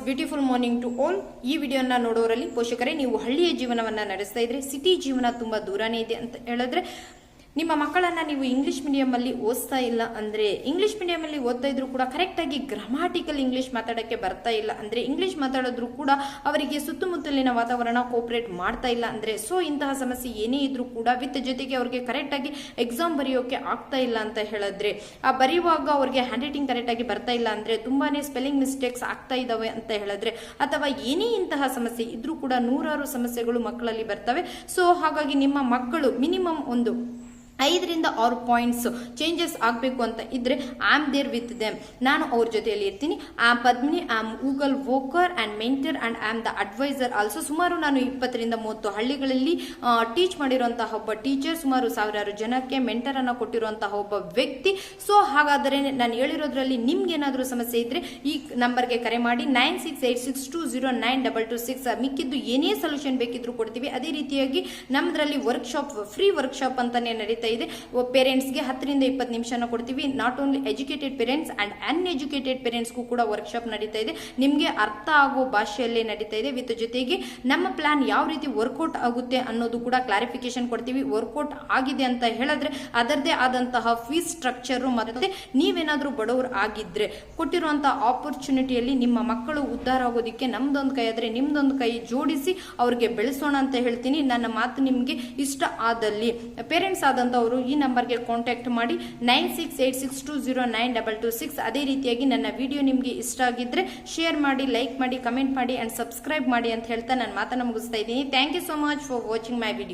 Beautiful morning to all. ಈ ವಿಡಿಯೋನ ನೋಡೋರಲ್ಲಿ ಪೋಷಕರೇ, ನೀವು ಹಳ್ಳಿಯ ಜೀವನವನ್ನ ನಡೆಸ್ತಾ ಇದ್ರೆ, ಸಿಟಿ ಜೀವನ ತುಂಬಾ ದೂರನೇ ಇದೆ ಅಂತ ಹೇಳಿದ್ರೆ ನಿಮ್ಮ ಮಕ್ಕಳನ್ನ ನೀವು ಇಂಗ್ಲಿಷ್ ಮೀಡಿಯಮಲ್ಲಿ ಓದಿಸ್ತಾ ಇಲ್ಲ ಅಂದ್ರೆ ಇಂಗ್ಲಿಷ್ ಮೀಡಿಯಮಲ್ಲಿ ಓದ್ತಾ ಇದ್ರು ಕೂಡ ಕರೆಕ್ಟಾಗಿ ಗ್ರಾಮಾಟಿಕಲ್ ಇಂಗ್ಲಿಷ್ ಮಾತಾಡೋಕ್ಕೆ ಬರ್ತಾ ಇಲ್ಲ ಅಂದ್ರೆ ಇಂಗ್ಲಿಷ್ ಮಾತಾಡಿದ್ರು ಕೂಡ ಅವರಿಗೆ ಸುತ್ತಮುತ್ತಲಿನ ವಾತಾವರಣ ಕೋಪರೇಟ್ ಮಾಡ್ತಾ ಇಲ್ಲ ಅಂದ್ರೆ ಸೊ ಇಂತಹ ಸಮಸ್ಯೆ ಏನೇ ಇದ್ರೂ ಕೂಡ ವಿತ್ ಜೊತೆಗೆ ಅವ್ರಿಗೆ ಕರೆಕ್ಟಾಗಿ ಎಕ್ಸಾಮ್ ಬರೆಯೋಕೆ ಆಗ್ತಾ ಇಲ್ಲ ಅಂತ ಹೇಳಿದ್ರೆ, ಆ ಬರೆಯುವಾಗ ಅವ್ರಿಗೆ ಹ್ಯಾಂಡ್ ರೈಟಿಂಗ್ ಕರೆಕ್ಟಾಗಿ ಬರ್ತಾ ಇಲ್ಲ ಅಂದ್ರೆ ತುಂಬಾನೇ ಸ್ಪೆಲ್ಲಿಂಗ್ ಮಿಸ್ಟೇಕ್ಸ್ ಆಗ್ತಾ ಇದಾವೆ ಅಂತ ಹೇಳಿದ್ರೆ, ಅಥವಾ ಏನೇ ಇಂತಹ ಸಮಸ್ಯೆ ಇದ್ರೂ ಕೂಡ ನೂರಾರು ಸಮಸ್ಯೆಗಳು ಮಕ್ಕಳಲ್ಲಿ ಬರ್ತವೆ. ಸೊ ಹಾಗಾಗಿ ನಿಮ್ಮ ಮಕ್ಕಳು ಮಿನಿಮಮ್ ಒಂದು ಐದರಿಂದ ಆರು ಪಾಯಿಂಟ್ಸ್ ಚೇಂಜಸ್ ಆಗಬೇಕು ಅಂತ ಇದ್ರೆ ಆಮ್ ದೇರ್ ವಿತ್ ದೆಮ್ ನಾನು ಅವ್ರ ಜೊತೆಯಲ್ಲಿ ಇರ್ತೀನಿ. ಆ Padmini am Google worker and mentor and am the advisor also ಸುಮಾರು ನಾನು ಇಪ್ಪತ್ತರಿಂದ ಮೂವತ್ತು ಹಳ್ಳಿಗಳಲ್ಲಿ ಟೀಚ್ ಮಾಡಿರುವಂತಹ ಒಬ್ಬ ಟೀಚರ್ ಸುಮಾರು ಸಾವಿರಾರು ಜನಕ್ಕೆ ಮೆಂಟರನ್ನು ಕೊಟ್ಟಿರುವಂತಹ ಒಬ್ಬ ವ್ಯಕ್ತಿ. ಸೊ ಹಾಗಾದರೆ ನಾನು ಹೇಳಿರೋದ್ರಲ್ಲಿ ನಿಮ್ಗೇನಾದರೂ ಸಮಸ್ಯೆ ಇದ್ರೆ ಈ ನಂಬರ್ಗೆ ಕರೆ ಮಾಡಿ nine six eight six two zero nine double two six ಮಿಕ್ಕಿದ್ದು ಏನೇ ಸೊಲ್ಯೂಷನ್ ಬೇಕಿದ್ರು ಕೊಡ್ತೀವಿ. ಅದೇ ರೀತಿಯಾಗಿ ನಮ್ಮದ್ರಲ್ಲಿ ವರ್ಕ್ಶಾಪ್ ಫ್ರೀ ವರ್ಕ್ಶಾಪ್ ಅಂತಲೇ ನಡೀತಾ ಇದೆ. ಪೇರೆಂಟ್ಸ್ಗೆ ಹತ್ತರಿಂದ ಇಪ್ಪತ್ತು ನಿಮಿಷನ ಕೊಡ್ತೀವಿ. Not only educated parents and uneducated ಪೇರೆಂಟ್ಸ್ಗೂ ಕೂಡ ವರ್ಕ್ಶಾಪ್ ನಡೀತಾ ಇದೆ. ನಿಮಗೆ ಅರ್ಥ ಆಗೋ ಭಾಷೆಯಲ್ಲೇ ನಡೀತಾ ಇದೆ. ವಿತ್ ಜೊತೆಗೆ ನಮ್ಮ ಪ್ಲಾನ್ ಯಾವ ರೀತಿ ವರ್ಕೌಟ್ ಆಗುತ್ತೆ ಅನ್ನೋದು ಕೂಡ ಕ್ಲಾರಿಫಿಕೇಶನ್ ಕೊಡ್ತೀವಿ. ವರ್ಕೌಟ್ ಆಗಿದೆ ಅಂತ ಹೇಳಿದ್ರೆ ಅದರದೇ ಆದಂತಹ ಫೀಸ್ ಸ್ಟ್ರಕ್ಚರು ಮತ್ತೆ ನೀವೇನಾದರೂ ಬಡವರು ಆಗಿದ್ರೆ ಕೊಟ್ಟಿರುವಂತಹ ಆಪರ್ಚುನಿಟಿಯಲ್ಲಿ ನಿಮ್ಮ ಮಕ್ಕಳು ಉದ್ಧಾರ ಆಗೋದಕ್ಕೆ ನಮ್ದೊಂದು ಕೈ ಆದರೆ ನಿಮ್ದೊಂದು ಕೈ ಜೋಡಿಸಿ ಅವ್ರಿಗೆ ಬೆಳೆಸೋಣ ಅಂತ ಹೇಳ್ತೀನಿ. ನನ್ನ ಮಾತು ನಿಮಗೆ ಇಷ್ಟ ಆದಲ್ಲಿ. ಪೇರೆಂಟ್ಸ್ ಆದಂಥವರು ಈ ನಂಬರ್ಗೆ ಕಾಂಟ್ಯಾಕ್ಟ್ ಮಾಡಿ nine six eight six two zero nine double two six ಅದೇ ರೀತಿಯಾಗಿ ನನ್ನ ವಿಡಿಯೋ ನಿಮಗೆ ಇಷ್ಟ ಆಗಿದ್ರೆ ಶೇರ್ ಮಾಡಿ ಲೈಕ್ ಮಾಡಿ ಕಮೆಂಟ್ ಮಾಡಿ ಅಂಡ್ ಸಬ್ಸ್ಕ್ರೈಬ್ ಮಾಡಿ ಅಂತ ಹೇಳ್ತಾ ನಾನು ಮಾತನ್ನು ಮುಗಿಸ್ತಾ ಇದ್ದೀನಿ. Thank you so much for watching my video